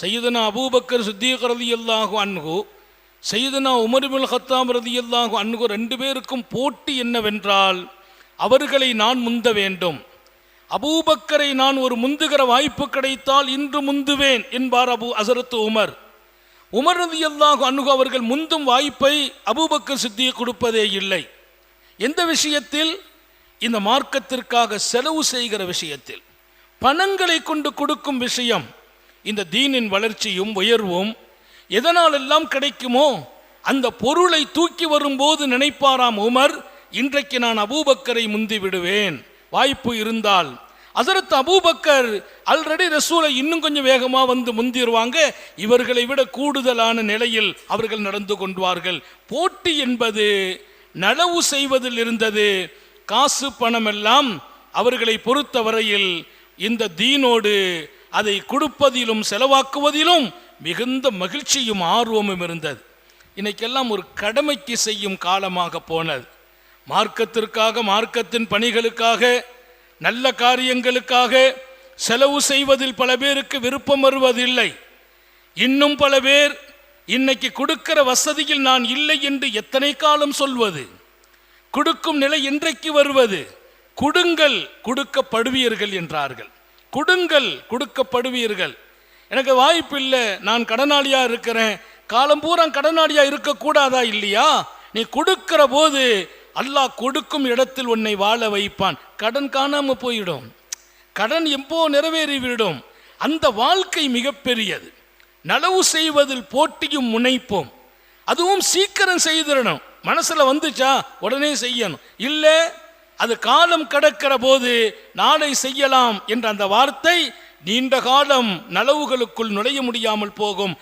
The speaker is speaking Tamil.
சையதனா அபூபக்கர் சுத்தீக் ரதி அல்லாஹு அன்கு சையதனா உமர்பில் ஹத்தாம் ரலியல்லாஹு அன்கு ரெண்டு பேருக்கும் போட்டி என்னவென்றால் அவர்களை நான் முந்த வேண்டும். அபூபக்கரை நான் ஒரு முந்துகிற வாய்ப்பு கிடைத்தால் இன்று முந்துவேன் என்பார் அபு அசரத்து உமர். உமர் ரலியல்லாஹு அன்கு அவர்கள் முந்தும் வாய்ப்பை அபூபக்கர் சித்தியை கொடுப்பதே இல்லை. எந்த விஷயத்தில்? இந்த மார்க்கத்திற்காக செலவு செய்கிற விஷயத்தில். பணங்களை கொண்டு கொடுக்கும் விஷயம். இந்த தீனின் வளர்ச்சியும் உயர்வும் எதனாலெல்லாம் கிடைக்குமோ அந்த பொருளை தூக்கி வரும்போது நினைப்பாராம் உமர் இன்றைக்கு நான் அபூபக்கரை முந்தி விடுவேன். வாய்ப்பு இருந்தால். அதற்கு அபூபக்கர் ஆல்ரெடி ரசூலை இன்னும் கொஞ்சம் வேகமாக வந்து முந்திடுவாங்க இவர்களை விட கூடுதலான நிலையில் அவர்கள் நடந்து கொண்டுவார்கள் போட்டி என்பது நலவு செய்வதில் இருந்தது. காசு பணமெல்லாம் அவர்களை பொறுத்தவரையில் இந்த தீனோடு அதை கொடுப்பதிலும் செலவாக்குவதிலும் மிகுந்த மகிழ்ச்சியும் ஆர்வமும் இருந்தது. இன்னைக்கெல்லாம் ஒரு கடமைக்கு செய்யும் காலமாக போனது. மார்க்கத்திற்காக மார்க்கத்தின் பணிகளுக்காக நல்ல காரியங்களுக்காக செலவு செய்வதில் பல பேருக்கு விருப்பம் வருவதில்லை. இன்னும் பல பேர் இன்னைக்கு கொடுக்கிற வசதியில் நான் இல்லை என்று எத்தனை காலம் சொல்வது? கொடுக்கும் நிலை இன்றைக்கு வருவது? கொடுங்கள் கொடுக்கப்படுவீர்கள் என்றார்கள். கொடுங்கள் கொடுக்கப்படுவீர்கள். எனக்கு வாய்ப்பு இல்லை. நான் கடனாளியாக இருக்கிறேன். காலம் பூரா கடனாளியாக இருக்கக்கூடாதா இல்லையா? நீ கொடுக்கிற போது அல்லாஹ் கொடுக்கும் இடத்தில் உன்னை வாழ வைப்பான். கடன் காணாமல் போயிடும். கடன் எப்போ நிறைவேறிவிடும்? அந்த வாழ்க்கை மிகப்பெரியது. நலவு செய்வதில் போட்டியும் முனைப்போம். அதுவும் சீக்கிரம் செய்திடணும். மனசில் வந்துச்சா? உடனே செய்யணும். இல்லை அது காலம் கடக்கிற போது நாளை செய்யலாம் என்ற அந்த வார்த்தை நீண்ட காலம் நலவுகளுக்குள் நுழைய முடியாமல் போகும்.